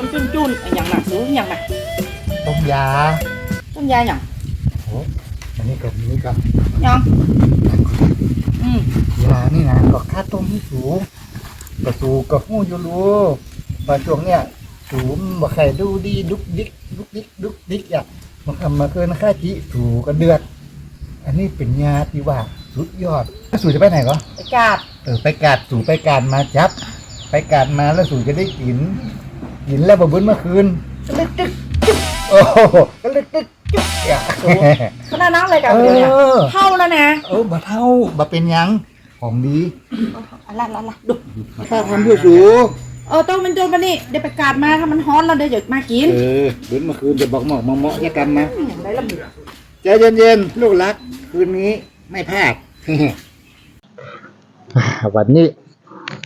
คนจุนจุนๆอะอย่างหนักซื้ออย่างหนักต้มยาต้มยาอย่างอันนี้กับนี้กับยังอืมยานี่นะก็ค่าต้มให้สูงก็สูงก็หู้อยู่รู้ว่าช่วงเนี้ยสูงบ่ใครดูดีดุกดิกดุกดิกดุกดิกอะมาทำมาเกินค่าจิสูก็เดือด อันนี้เป็นยาที่ว่าสุดยอดสูจะไปไหนก็ไปกาดเออไปกาดสู่ไปกาดมาจับ ไปกาดมาแล้วสู่จะได้กิน กินแล้วบะบุญเมื่อคืนก็เลยตึกจึ๊บโอ้โหก็เลยตึกจึ๊บอะขนาดนั้นเลยกับเอเดี๋ยวเนี่ยอเท่าแล้วนะเออบะเท่าบะเป็นหยังของดีอะไรละละดูข้าทำเพื่อสูเออต้องเป็นโจนมานี่เดี๋ยวไปกาดมาถ้ามันฮ้อนแล้วเดี๋ยวจะมากินเออบุญเมื่อคืนจะบอกหมอกมาเหมาะแยกกันมาอืมอย่างไรละหมึกใจเย็นๆลูกรัก คืนนี้ไม่พลาด วันนี้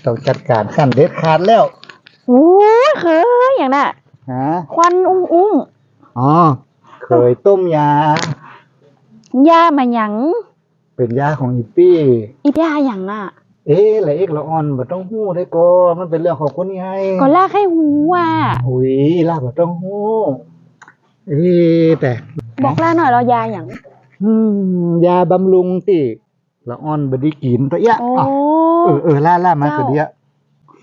ต้องจัดการขั้นเด็ดขาดแล้วโอ้ย เคยอย่างน่ะฮะควันอุ้งอุ้งอ๋อเคยต้มยา ยามาหยังเป็นยาของอีปี้อียาหยังอะ เอ๊ะละเอกละอ่อนบ่ต้องหู้ได้ก่อนมันเป็นเรื่องของคนใหญ่ก็ลากให้หูว่าอุ้ยลาบ่ต้องหู้เอ๊ะแต่บอกล่าหน่อยเรายาหยังอืมยาบำรุงติละอ่อนบ่ได้กินตัวเอี้ยโอ้อะเออเออล่าล่ามาเจ้ากระเดียว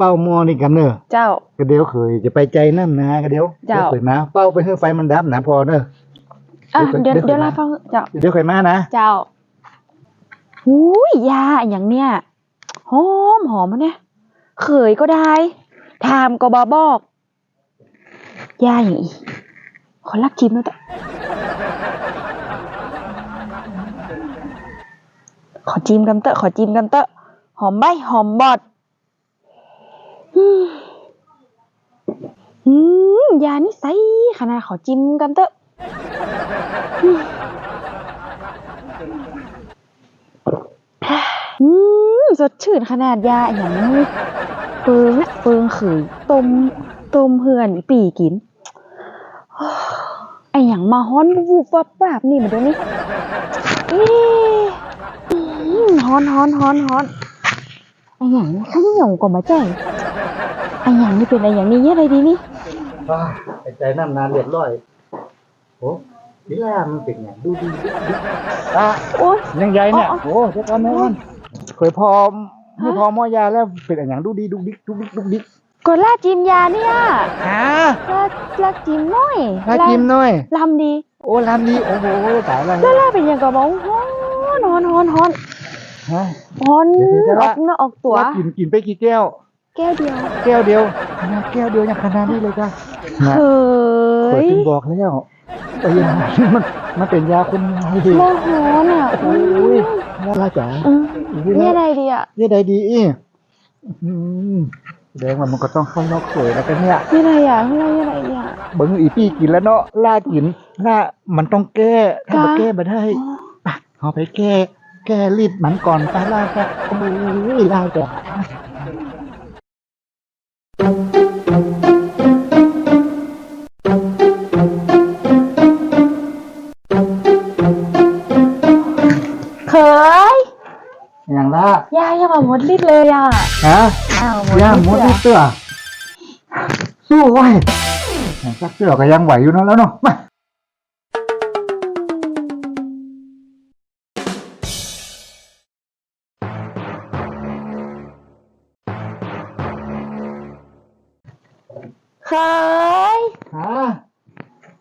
เฝ้าหมอนี่กันเนอะเจ้ากระเดียวเคยจะไปใจน้ำนะกระเดียวเจ้า ดี๋ยวเคยมาเฝ้าไปให้ไฟมันดับนะพอเนอะ อะเดี๋เดี๋ยยววเดี๋ยวเดี๋ยวลาฟังเจ้า เดี๋ยวเคยมานะเจ้าหูยยาอย่างเนี้ยหอมหอมอะเนี่ยเคยก็ได้ถามก็บอบอก ยาอย่างอีขอลักชิมหน่อยเถอะขอจิ้มกันเตอะขอจิ้มกันเตอะหอมใบหอมบอด อืมอืมยานี่ใสขนาดขอจิ้มกันเตอะอืมสดชื่นขนาดยาอย่างนี้เปิงนะเปิงขืยต้มต้มเฮือนปีกินไออย่างมาฮ้อนวูบวับวาบนี่มาเดี๋ยวนี้เอ๊ะอืมฮ้อนฮ้อนฮ้อนฮ้อนไออย่างข้างหยงก็มาใจไออย่างนี้เป็นไออย่างนี้เยอะเลยดีนี่อ่าไปใจน้ำนานเรียบร้อยโอ้ดิล่ามันเป็นอย่างดูดีดูดีอะโอ๊ยยังใหญ่เนี่ยอ๋อโอ้เจ้าตอนนั้นเคยพอไม่พอหมอยาแล้วเป็นอย่างดูดีดูดิกดูดิกดูดิกกดลาจิมยาเนี่ยฮะลาลาจิมน้อยมาจิ้มหน่อยลำดี โอ้ร้านนี้โอ้โหตายแล้วแล้วลาเป็นยังกับบ้องฮ้อนฮ้อนฮ้อนฮ้อนฮะฮ้อนเดี๋ยวเดี๋ยวอละอกเนื้อออกตัวแล้วกินกินไปกี่แก้ว แก้วเดียวแก้วเดียวขนาดแก้วเดียวยังขนาดนี้เลยจ้ะนะเคเคยยถึงบอกแล้วไอ้ยามันมันเป็นยาคนไทยโมโหน่ะโอ้ยน่ารักจ๋าอืมเนี่ยอะไรดีอะเนี่ยใดดีอีอืมแสดงว่ามันก็ต้องเข้านอกเคยแล้วกันเนี่ยนี่อะไรอะอะไรอะไรอะเบิ้งอีปี้กินแล้วเนาะล่ากินล่ามันต้องแก้ถ้ามาค่ะแก้มาได้ไปเอาไปแก้ แก้รีดมันก่อนไปล่าแก้โอ้ยล่าจ๋า เคยอย่างล่ายายยังมาหมดลิดเลยอะฮะอ้าวย่ามมดเลนี่เตื้อสู้ไว้อย่างสักเตื้อก็ยังไหวอยู่เนอะแล้วเนาะมา เคยฮะ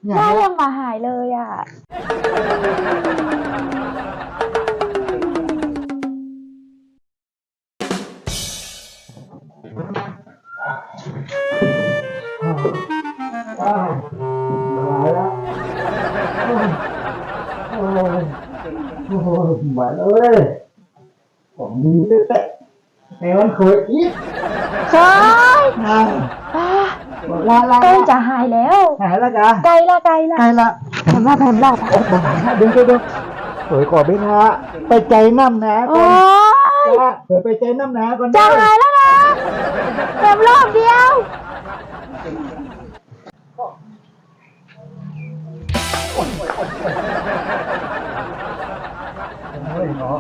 อย่ายายงยังมาหายเลยอะ อ้าวมาแล้วโอ้ยโอ้ยมาเลยของดีเลยแต่ในวันเคยอีกเคยอ่าอะ ลาลาใกล้จะหายแล้ว หายแล้วจ้ะไกลละไกลละใกล้ละแผ่นละแผ่นละโอ้โหเดี๋ยวเดี๋ยวเดี๋ยวเผยขอไปนะไปใจน้ำนะโอ้ก่อนยจ้าเผยไปใจน้ำนะก่อนจะหายแล้วนะแค่รอบเดียวโอ้ยหนอ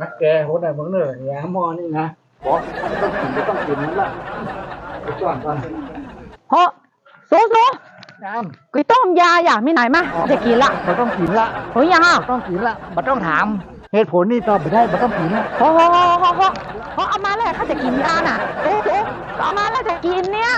นักแกโหดได้เบิ่งเนอะยาหมอนี่นะบอกไม่ต้องกินไม่ต้องกินนั่นละไป ก่อนก่อนฮะโซโซน้กุยต้มยาอย่างไม่ไหนมาจะกินละำบ่ต้องกินละเฮ้ยยังอะบ่ต้องกินละบ่ต้องถาม เหตุผลนี่ตอบไม่ได้บ่ต้องกินละโอ้โหโอ้โหโอ้โหเอามาแล้วข้าจะกินยาน่ะเอ๊ะเอ๊ะเอามาแล้วจะกินเนี่ย